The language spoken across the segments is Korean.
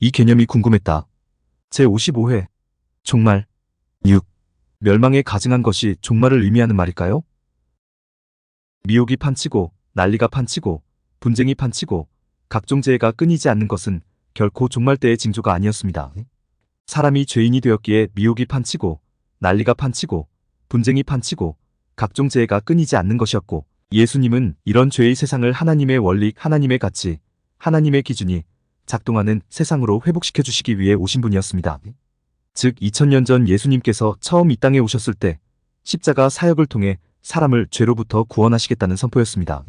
이 개념이 궁금했다. 제55회. 종말. 6. 멸망에 가증한 것이 종말을 의미하는 말일까요? 미혹이 판치고, 난리가 판치고, 분쟁이 판치고, 각종 재해가 끊이지 않는 것은 결코 종말 때의 징조가 아니었습니다. 사람이 죄인이 되었기에 미혹이 판치고, 난리가 판치고, 분쟁이 판치고, 각종 재해가 끊이지 않는 것이었고, 예수님은 이런 죄의 세상을 하나님의 원리, 하나님의 가치, 하나님의 기준이 작동하는 세상으로 회복시켜 주시기 위해 오신 분이었습니다. 즉 2000년 전 예수님께서 처음 이 땅에 오셨을 때 십자가 사역을 통해 사람을 죄로부터 구원하시겠다는 선포였습니다.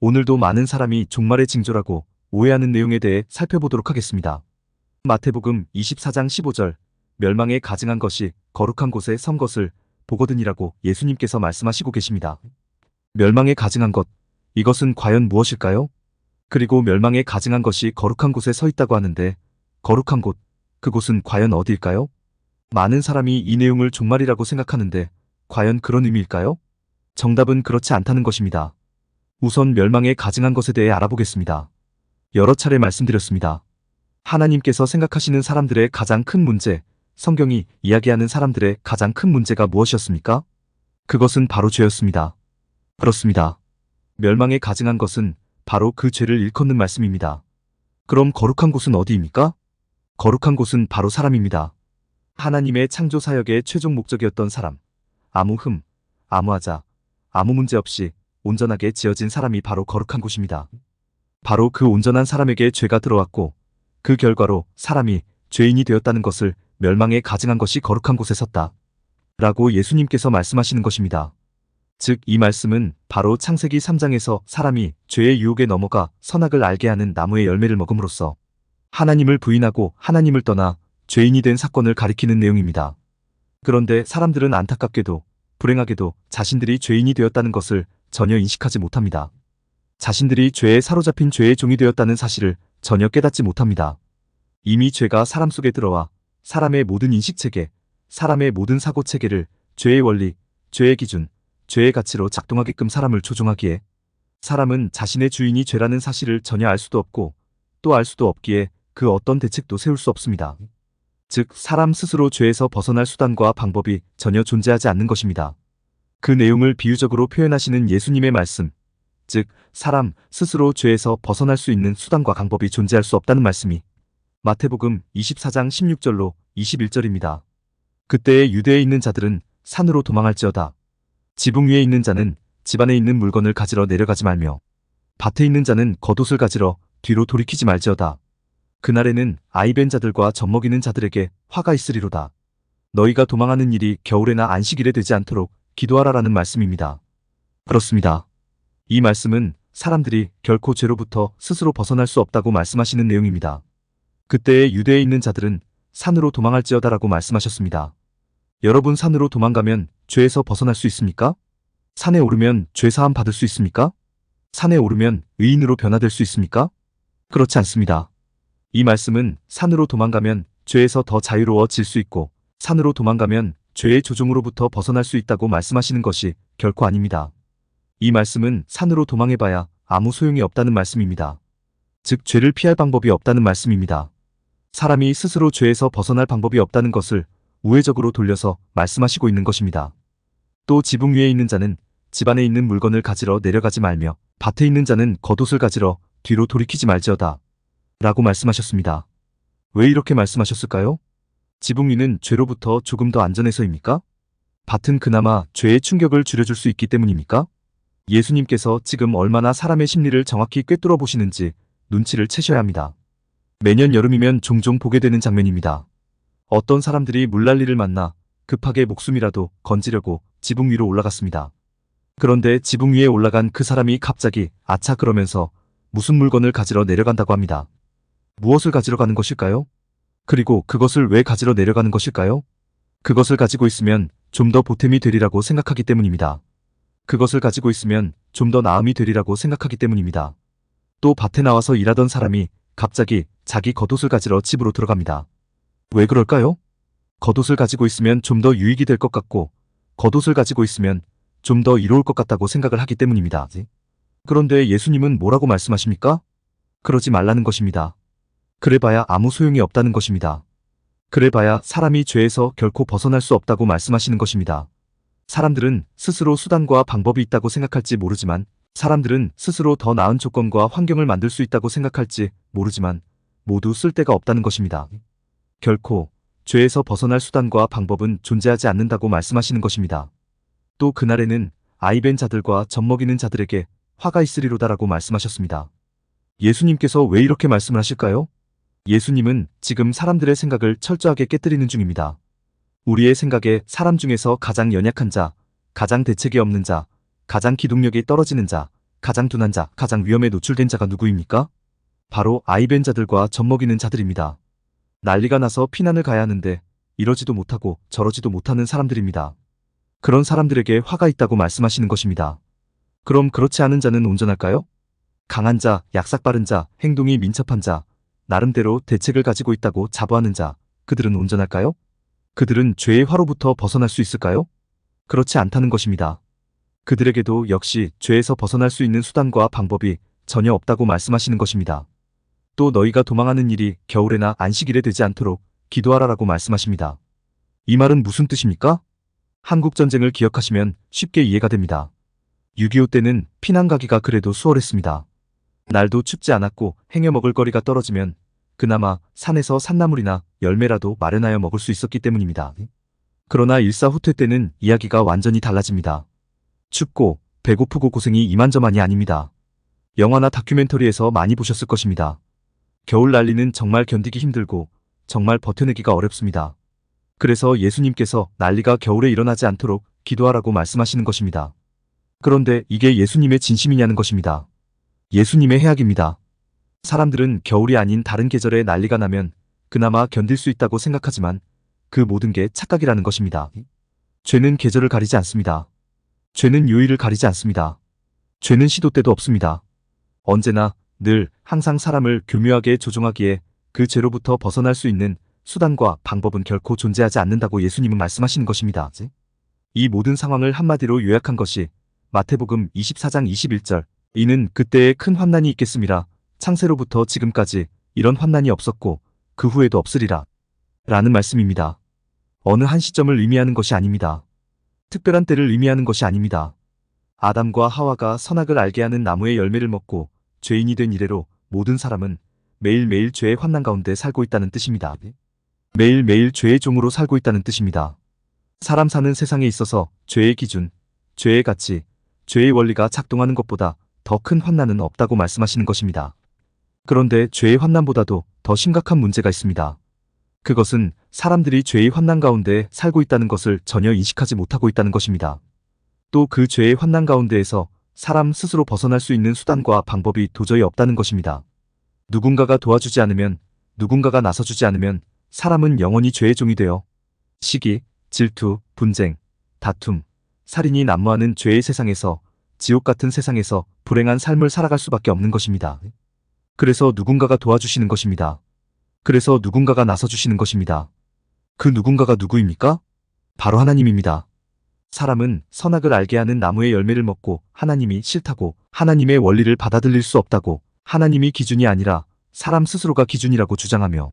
오늘도 많은 사람이 종말의 징조라고 오해하는 내용에 대해 살펴보도록 하겠습니다. 마태복음 24장 15절 멸망에 가증한 것이 거룩한 곳에 선 것을 보거든이라고 예수님께서 말씀하시고 계십니다. 멸망에 가증한 것 이것은 과연 무엇일까요? 그리고 멸망에 가증한 것이 거룩한 곳에 서 있다고 하는데 거룩한 곳 그곳은 과연 어디일까요? 많은 사람이 이 내용을 종말이라고 생각하는데 과연 그런 의미일까요? 정답은 그렇지 않다는 것입니다. 우선 멸망에 가증한 것에 대해 알아보겠습니다. 여러 차례 말씀드렸습니다. 하나님께서 생각하시는 사람들의 가장 큰 문제, 성경이 이야기하는 사람들의 가장 큰 문제가 무엇이었습니까? 그것은 바로 죄였습니다. 그렇습니다. 멸망에 가증한 것은 바로 그 죄를 일컫는 말씀입니다. 그럼 거룩한 곳은 어디입니까? 거룩한 곳은 바로 사람입니다. 하나님의 창조 사역의 최종 목적이었던 사람. 아무 흠, 아무 하자, 아무 문제 없이 온전하게 지어진 사람이 바로 거룩한 곳입니다. 바로 그 온전한 사람에게 죄가 들어왔고 그 결과로 사람이 죄인이 되었다는 것을 멸망에 가증한 것이 거룩한 곳에 섰다. 라고 예수님께서 말씀하시는 것입니다. 즉, 이 말씀은 바로 창세기 3장에서 사람이 죄의 유혹에 넘어가 선악을 알게 하는 나무의 열매를 먹음으로써 하나님을 부인하고 하나님을 떠나 죄인이 된 사건을 가리키는 내용입니다. 그런데 사람들은 안타깝게도 불행하게도 자신들이 죄인이 되었다는 것을 전혀 인식하지 못합니다. 자신들이 죄에 사로잡힌 죄의 종이 되었다는 사실을 전혀 깨닫지 못합니다. 이미 죄가 사람 속에 들어와 사람의 모든 인식체계, 사람의 모든 사고체계를 죄의 원리, 죄의 기준, 죄의 가치로 작동하게끔 사람을 조종하기에 사람은 자신의 주인이 죄라는 사실을 전혀 알 수도 없고 또 알 수도 없기에 그 어떤 대책도 세울 수 없습니다. 즉, 사람 스스로 죄에서 벗어날 수단과 방법이 전혀 존재하지 않는 것입니다. 그 내용을 비유적으로 표현하시는 예수님의 말씀, 즉, 사람 스스로 죄에서 벗어날 수 있는 수단과 방법이 존재할 수 없다는 말씀이 마태복음 24장 16절로 21절입니다. 그때에 유대에 있는 자들은 산으로 도망할지어다. 지붕 위에 있는 자는 집 안에 있는 물건을 가지러 내려가지 말며 밭에 있는 자는 겉옷을 가지러 뒤로 돌이키지 말지어다. 그날에는 아이벤 자들과 젖먹이는 자들에게 화가 있으리로다. 너희가 도망하는 일이 겨울에나 안식일에 되지 않도록 기도하라라는 말씀입니다. 그렇습니다. 이 말씀은 사람들이 결코 죄로부터 스스로 벗어날 수 없다고 말씀하시는 내용입니다. 그때에 유대에 있는 자들은 산으로 도망할지어다라고 말씀하셨습니다. 여러분 산으로 도망가면 죄에서 벗어날 수 있습니까? 산에 오르면 죄 사함 받을 수 있습니까? 산에 오르면 의인으로 변화될 수 있습니까? 그렇지 않습니다. 이 말씀은 산으로 도망가면 죄에서 더 자유로워질 수 있고 산으로 도망가면 죄의 조종으로부터 벗어날 수 있다고 말씀하시는 것이 결코 아닙니다. 이 말씀은 산으로 도망해봐야 아무 소용이 없다는 말씀입니다. 즉 죄를 피할 방법이 없다는 말씀입니다. 사람이 스스로 죄에서 벗어날 방법이 없다는 것을 우회적으로 돌려서 말씀하시고 있는 것입니다. 또 지붕 위에 있는 자는 집 안에 있는 물건을 가지러 내려가지 말며 밭에 있는 자는 겉옷을 가지러 뒤로 돌이키지 말지어다. 라고 말씀하셨습니다. 왜 이렇게 말씀하셨을까요? 지붕 위는 죄로부터 조금 더 안전해서입니까? 밭은 그나마 죄의 충격을 줄여줄 수 있기 때문입니까? 예수님께서 지금 얼마나 사람의 심리를 정확히 꿰뚫어 보시는지 눈치를 채셔야 합니다. 매년 여름이면 종종 보게 되는 장면입니다. 어떤 사람들이 물난리를 만나 급하게 목숨이라도 건지려고 지붕 위로 올라갔습니다. 그런데 지붕 위에 올라간 그 사람이 갑자기 아차 그러면서 무슨 물건을 가지러 내려간다고 합니다. 무엇을 가지러 가는 것일까요? 그리고 그것을 왜 가지러 내려가는 것일까요? 그것을 가지고 있으면 좀 더 보탬이 되리라고 생각하기 때문입니다. 그것을 가지고 있으면 좀 더 나음이 되리라고 생각하기 때문입니다. 또 밭에 나와서 일하던 사람이 갑자기 자기 겉옷을 가지러 집으로 들어갑니다. 왜 그럴까요? 겉옷을 가지고 있으면 좀 더 유익이 될 것 같고 겉옷을 가지고 있으면 좀 더 이로울 것 같다고 생각을 하기 때문입니다. 그런데 예수님은 뭐라고 말씀하십니까? 그러지 말라는 것입니다. 그래봐야 아무 소용이 없다는 것입니다. 그래봐야 사람이 죄에서 결코 벗어날 수 없다고 말씀하시는 것입니다. 사람들은 스스로 수단과 방법이 있다고 생각할지 모르지만 사람들은 스스로 더 나은 조건과 환경을 만들 수 있다고 생각할지 모르지만 모두 쓸데가 없다는 것입니다. 결코 죄에서 벗어날 수단과 방법은 존재하지 않는다고 말씀하시는 것입니다. 또 그날에는 아이벤 자들과 젖먹이는 자들에게 화가 있으리로다라고 말씀하셨습니다. 예수님께서 왜 이렇게 말씀을 하실까요? 예수님은 지금 사람들의 생각을 철저하게 깨뜨리는 중입니다. 우리의 생각에 사람 중에서 가장 연약한 자, 가장 대책이 없는 자, 가장 기동력이 떨어지는 자, 가장 둔한 자, 가장 위험에 노출된 자가 누구입니까? 바로 아이벤 자들과 젖먹이는 자들입니다. 난리가 나서 피난을 가야 하는데 이러지도 못하고 저러지도 못하는 사람들입니다. 그런 사람들에게 화가 있다고 말씀하시는 것입니다. 그럼 그렇지 않은 자는 온전할까요? 강한 자, 약삭 빠른 자, 행동이 민첩한 자, 나름대로 대책을 가지고 있다고 자부하는 자, 그들은 온전할까요? 그들은 죄의 화로부터 벗어날 수 있을까요? 그렇지 않다는 것입니다. 그들에게도 역시 죄에서 벗어날 수 있는 수단과 방법이 전혀 없다고 말씀하시는 것입니다. 또 너희가 도망하는 일이 겨울에나 안식일에 되지 않도록 기도하라라고 말씀하십니다. 이 말은 무슨 뜻입니까? 한국전쟁을 기억하시면 쉽게 이해가 됩니다. 6.25 때는 피난 가기가 그래도 수월했습니다. 날도 춥지 않았고 행여 먹을 거리가 떨어지면 그나마 산에서 산나물이나 열매라도 마련하여 먹을 수 있었기 때문입니다. 그러나 일사후퇴 때는 이야기가 완전히 달라집니다. 춥고 배고프고 고생이 이만저만이 아닙니다. 영화나 다큐멘터리에서 많이 보셨을 것입니다. 겨울 난리는 정말 견디기 힘들고 정말 버텨내기가 어렵습니다. 그래서 예수님께서 난리가 겨울에 일어나지 않도록 기도하라고 말씀하시는 것입니다. 그런데 이게 예수님의 진심이냐는 것입니다. 예수님의 해악입니다. 사람들은 겨울이 아닌 다른 계절에 난리가 나면 그나마 견딜 수 있다고 생각하지만 그 모든 게 착각이라는 것입니다. 죄는 계절을 가리지 않습니다. 죄는 요일을 가리지 않습니다. 죄는 시도 때도 없습니다. 언제나 늘 항상 사람을 교묘하게 조종하기에 그 죄로부터 벗어날 수 있는 수단과 방법은 결코 존재하지 않는다고 예수님은 말씀하시는 것입니다. 이 모든 상황을 한마디로 요약한 것이 마태복음 24장 21절 이는 그때에 큰 환난이 있겠습니다. 창세로부터 지금까지 이런 환난이 없었고 그 후에도 없으리라. 라는 말씀입니다. 어느 한 시점을 의미하는 것이 아닙니다. 특별한 때를 의미하는 것이 아닙니다. 아담과 하와가 선악을 알게 하는 나무의 열매를 먹고 죄인이 된 이래로 모든 사람은 매일매일 죄의 환난 가운데 살고 있다는 뜻입니다. 매일매일 죄의 종으로 살고 있다는 뜻입니다. 사람 사는 세상에 있어서 죄의 기준, 죄의 가치, 죄의 원리가 작동하는 것보다 더 큰 환난은 없다고 말씀하시는 것입니다. 그런데 죄의 환난보다도 더 심각한 문제가 있습니다. 그것은 사람들이 죄의 환난 가운데 살고 있다는 것을 전혀 인식하지 못하고 있다는 것입니다. 또 그 죄의 환난 가운데에서 사람 스스로 벗어날 수 있는 수단과 방법이 도저히 없다는 것입니다. 누군가가 도와주지 않으면, 누군가가 나서주지 않으면 사람은 영원히 죄의 종이 되어 시기, 질투, 분쟁, 다툼, 살인이 난무하는 죄의 세상에서 지옥 같은 세상에서 불행한 삶을 살아갈 수밖에 없는 것입니다. 그래서 누군가가 도와주시는 것입니다. 그래서 누군가가 나서주시는 것입니다. 그 누군가가 누구입니까? 바로 하나님입니다. 사람은 선악을 알게 하는 나무의 열매를 먹고 하나님이 싫다고 하나님의 원리를 받아들일 수 없다고 하나님이 기준이 아니라 사람 스스로가 기준이라고 주장하며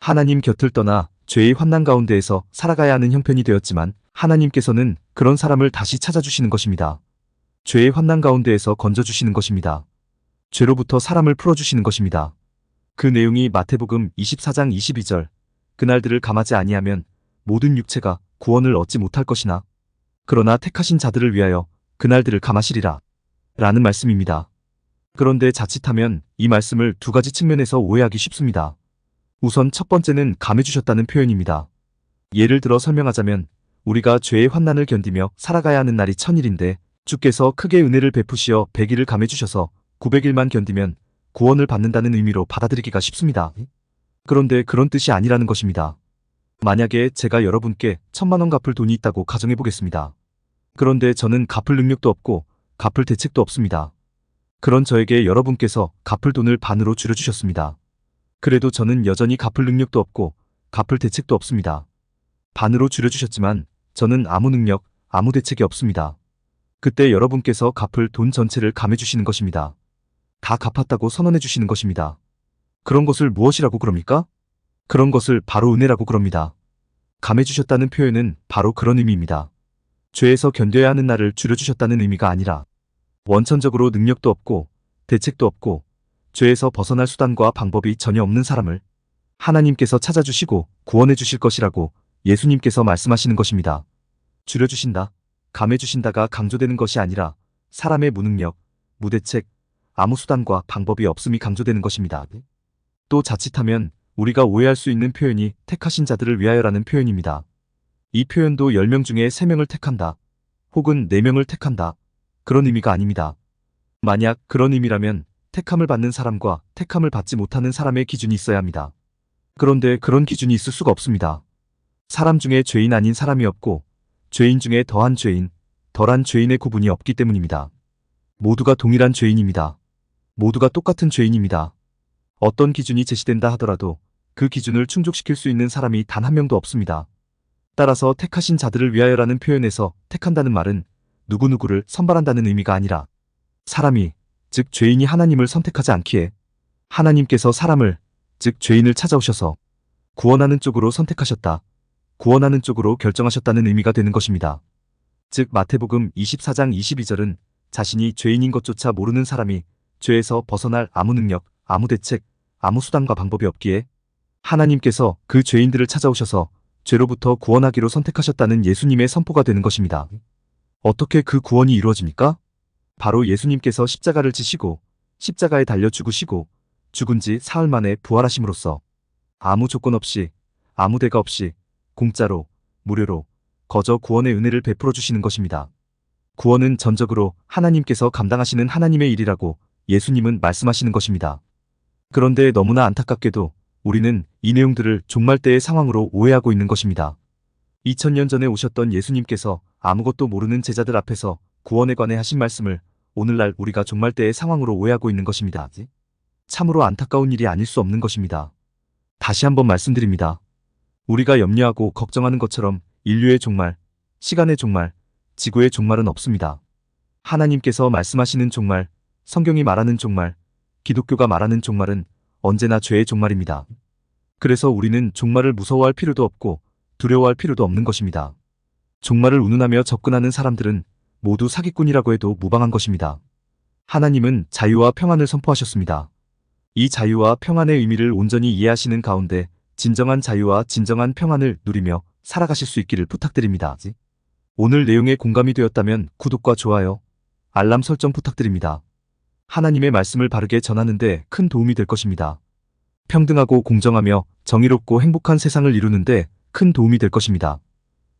하나님 곁을 떠나 죄의 환난 가운데에서 살아가야 하는 형편이 되었지만 하나님께서는 그런 사람을 다시 찾아주시는 것입니다. 죄의 환난 가운데에서 건져주시는 것입니다. 죄로부터 사람을 풀어주시는 것입니다. 그 내용이 마태복음 24장 22절 그날들을 감하지 아니하면 모든 육체가 구원을 얻지 못할 것이나 그러나 택하신 자들을 위하여 그날들을 감하시리라 라는 말씀입니다. 그런데 자칫하면 이 말씀을 두 가지 측면에서 오해하기 쉽습니다. 우선 첫 번째는 감해주셨다는 표현입니다. 예를 들어 설명하자면 우리가 죄의 환난을 견디며 살아가야 하는 날이 천일인데 주께서 크게 은혜를 베푸시어 100일을 감해주셔서 900일만 견디면 구원을 받는다는 의미로 받아들이기가 쉽습니다. 그런데 그런 뜻이 아니라는 것입니다. 만약에 제가 여러분께 천만 원 갚을 돈이 있다고 가정해 보겠습니다. 그런데 저는 갚을 능력도 없고 갚을 대책도 없습니다. 그런 저에게 여러분께서 갚을 돈을 반으로 줄여주셨습니다. 그래도 저는 여전히 갚을 능력도 없고 갚을 대책도 없습니다. 반으로 줄여주셨지만 저는 아무 능력, 아무 대책이 없습니다. 그때 여러분께서 갚을 돈 전체를 감해주시는 것입니다. 다 갚았다고 선언해 주시는 것입니다. 그런 것을 무엇이라고 그럽니까? 그런 것을 바로 은혜라고 그럽니다. 감해주셨다는 표현은 바로 그런 의미입니다. 죄에서 견뎌야 하는 나를 줄여주셨다는 의미가 아니라 원천적으로 능력도 없고 대책도 없고 죄에서 벗어날 수단과 방법이 전혀 없는 사람을 하나님께서 찾아주시고 구원해 주실 것이라고 예수님께서 말씀하시는 것입니다. 줄여주신다, 감해주신다가 강조되는 것이 아니라 사람의 무능력, 무대책, 아무 수단과 방법이 없음이 강조되는 것입니다. 또 자칫하면 우리가 오해할 수 있는 표현이 택하신 자들을 위하여라는 표현입니다. 이 표현도 10명 중에 3명을 택한다, 혹은 4명을 택한다, 그런 의미가 아닙니다. 만약 그런 의미라면 택함을 받는 사람과 택함을 받지 못하는 사람의 기준이 있어야 합니다. 그런데 그런 기준이 있을 수가 없습니다. 사람 중에 죄인 아닌 사람이 없고 죄인 중에 더한 죄인, 덜한 죄인의 구분이 없기 때문입니다. 모두가 동일한 죄인입니다. 모두가 똑같은 죄인입니다. 어떤 기준이 제시된다 하더라도 그 기준을 충족시킬 수 있는 사람이 단 한 명도 없습니다. 따라서 택하신 자들을 위하여라는 표현에서 택한다는 말은 누구누구를 선발한다는 의미가 아니라 사람이, 즉 죄인이 하나님을 선택하지 않기에 하나님께서 사람을, 즉 죄인을 찾아오셔서 구원하는 쪽으로 선택하셨다. 구원하는 쪽으로 결정하셨다는 의미가 되는 것입니다. 즉 마태복음 24장 22절은 자신이 죄인인 것조차 모르는 사람이 죄에서 벗어날 아무 능력, 아무 대책, 아무 수단과 방법이 없기에 하나님께서 그 죄인들을 찾아오셔서 죄로부터 구원하기로 선택하셨다는 예수님의 선포가 되는 것입니다. 어떻게 그 구원이 이루어집니까? 바로 예수님께서 십자가를 지시고 십자가에 달려 죽으시고 죽은 지 사흘 만에 부활하심으로써 아무 조건 없이 아무 대가 없이 공짜로 무료로 거저 구원의 은혜를 베풀어 주시는 것입니다. 구원은 전적으로 하나님께서 감당하시는 하나님의 일이라고 예수님은 말씀하시는 것입니다. 그런데 너무나 안타깝게도 우리는 이 내용들을 종말 때의 상황으로 오해하고 있는 것입니다. 2000년 전에 오셨던 예수님께서 아무것도 모르는 제자들 앞에서 구원에 관해 하신 말씀을 오늘날 우리가 종말 때의 상황으로 오해하고 있는 것입니다. 참으로 안타까운 일이 아닐 수 없는 것입니다. 다시 한번 말씀드립니다. 우리가 염려하고 걱정하는 것처럼 인류의 종말, 시간의 종말, 지구의 종말은 없습니다. 하나님께서 말씀하시는 종말, 성경이 말하는 종말, 기독교가 말하는 종말은 언제나 죄의 종말입니다. 그래서 우리는 종말을 무서워할 필요도 없고 두려워할 필요도 없는 것입니다. 종말을 운운하며 접근하는 사람들은 모두 사기꾼이라고 해도 무방한 것입니다. 하나님은 자유와 평안을 선포하셨습니다. 이 자유와 평안의 의미를 온전히 이해하시는 가운데 진정한 자유와 진정한 평안을 누리며 살아가실 수 있기를 부탁드립니다. 오늘 내용에 공감이 되었다면 구독과 좋아요, 알람 설정 부탁드립니다. 하나님의 말씀을 바르게 전하는데 큰 도움이 될 것입니다. 평등하고 공정하며 정의롭고 행복한 세상을 이루는데 큰 도움이 될 것입니다.